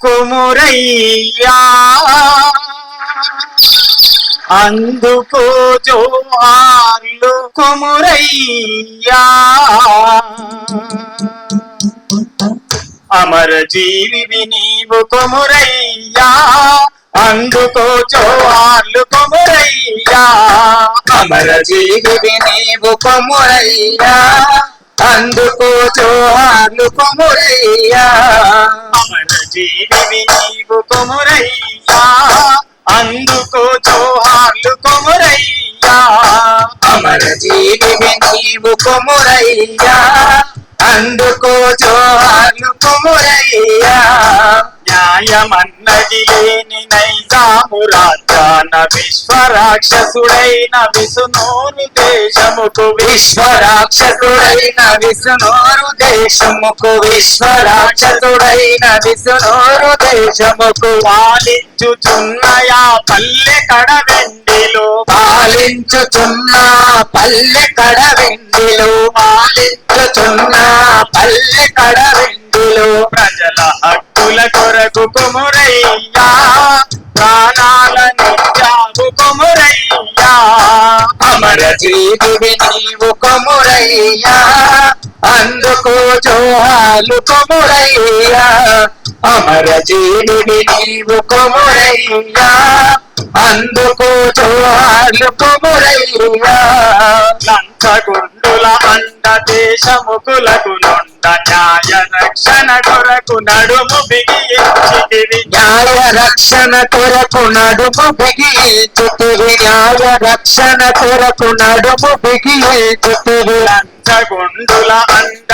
కుమురయ్యా. అందుకో జోహార్లు కుమురయ్యా. అమర జీవి నీవు కుమురయ్యా. అందుకో జోహార్లు కొమురయ్యా. అమర జీవి నీవు కొమురయ్యా. అందుకో జోహార్లు కొమురయ్యా. అమర జీవి నీవు కొమురయ్యా. అందుకో జోహార్లు కొమురయ్యా. అమర జీవి నీవు కొమురయ్యా. అందుకో జోహార్లు కొమురయ్యా. న్యాయమన్నది లేని నైజాము రాజ్యాన విశ్వరాక్షసుడైన విసునోని దేశముకు విశ్వరాక్షసుడైన విష్ణునోరు దేశముకు విశ్వరాక్షసుడైన విష్ణునోరు దేశముకు పాలించుచున్నయా పల్లె కడ వెండిలో పాలించుచున్న పల్లె కడ వెండిలో పాలించుచున్న పల్లె కడ వెండిలో హక్కుల కొరకు కుమురయ్యా ప్రాణాల నిత్యావు కుమురయ్యా అమర జీవి నీవు కొమురయ్యా అందుకు జోహాలు కొమురయ్యా అమర జీవి నీవు కొమురయ్యా అందుకు జోహాలు కొమురయ్యా లంచగుండుల అండ దేశముకులకు నుండి న్యాయ రక్షణ కొరకు నడుము బిగించితివి న్యాయ రక్షణ కొరకు నడుము బిగించుతివి న్యాయ రక్షణ కొరకు నడుము బిగించుతివి లంచగుండుల అండ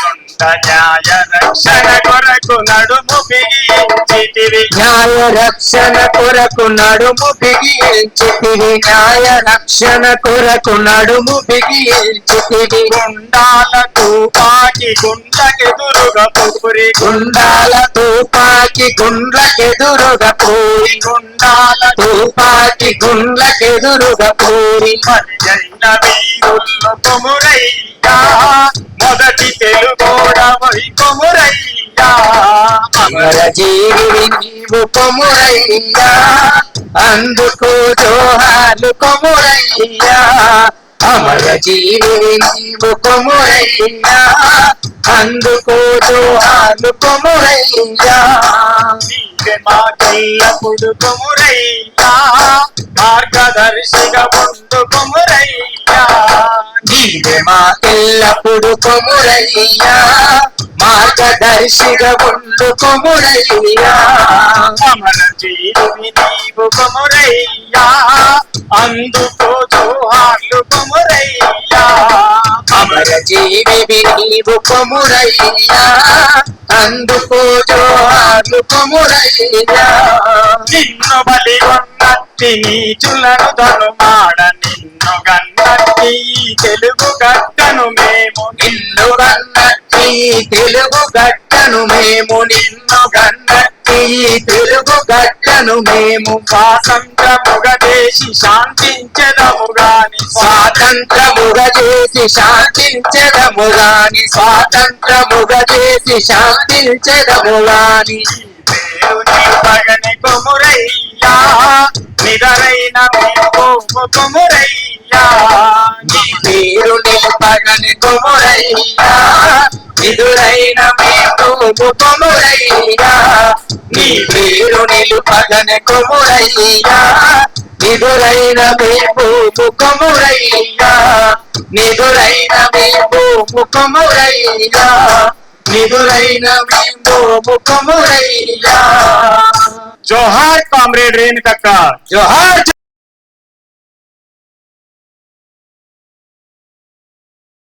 నొండ న్యాయ రక్షణ కొరకు నడుము బిగించితివి న్యాయ రక్షణ కొరకు నడుము బిగించుతివి న్యాయ రక్షణ కొరకు నడుము బిగించుతివి గుండాల తూపాకి గుండకెదురుగా పొగురి గుండాల తూపాకి గుండ్లకెదురుగా పోయి గుండాల తూపాకి గుండ్లకెదురుగా అయిన వీరుల్లో కొమురయ్యా మొదటి తెలుగోడవై కొమురయ్యా. అమర జీవి నీవు కొమురయ్యా అందుకు జోహాలు కొమురయ్యా. అమర జీవి నీవు కొమురయ్యా అందుకు జోహాలు కొమురయ్యా. నీవే మాకెల్లప్పుడు కొమురయ్యా. మార్గదర్శిగా ఉండు కొమురయ్యా. మాకెల్లప్పుడు కొమురయ్యా. మార్గదర్శిగా ఉండు కొమురయ్యా. అమర జీవి నీవు కొమురయ్యా. అందుకో జోహార్లు కొమురయ్యా. అమర జీవి నీవు కొమురయ్యా. అందుకో జోహార్లు కొమురయ్యా. నిన్ను బలి కొన్నట్టి నీచులను ధనుమాడ నిన్ను గన్నట్టి తెలుగు గట్టను మేము నిన్ను గన్నట్టి తెలుగు గట్టను మేము నిన్ను గన్నట్టి తెలుగు గట్టను మేము స్వాతంత్రముగ దేశి శాంతించదము గాని స్వాతంత్రముగ చేసి శాంతించదము గాని స్వాతంత్రముగ చేసి శాంతించదము గాని నిలుపగని కొమురయ్యా నిదరైన మేము కొమురయ్యా. నీ పేరు నిలపగని కొమురయ్యా నిదురైన మేము కొమురయ్యా నీ పేరు నిలుపగని కొమురయ్యా నిదురైన మేము కొమురయ్యా నిదురైన మేము కొమురయ్యా నిదురైన మేము కొమురయ్యా జోహార్ కామ్రేడ్ రేణుకక్క. జోహార్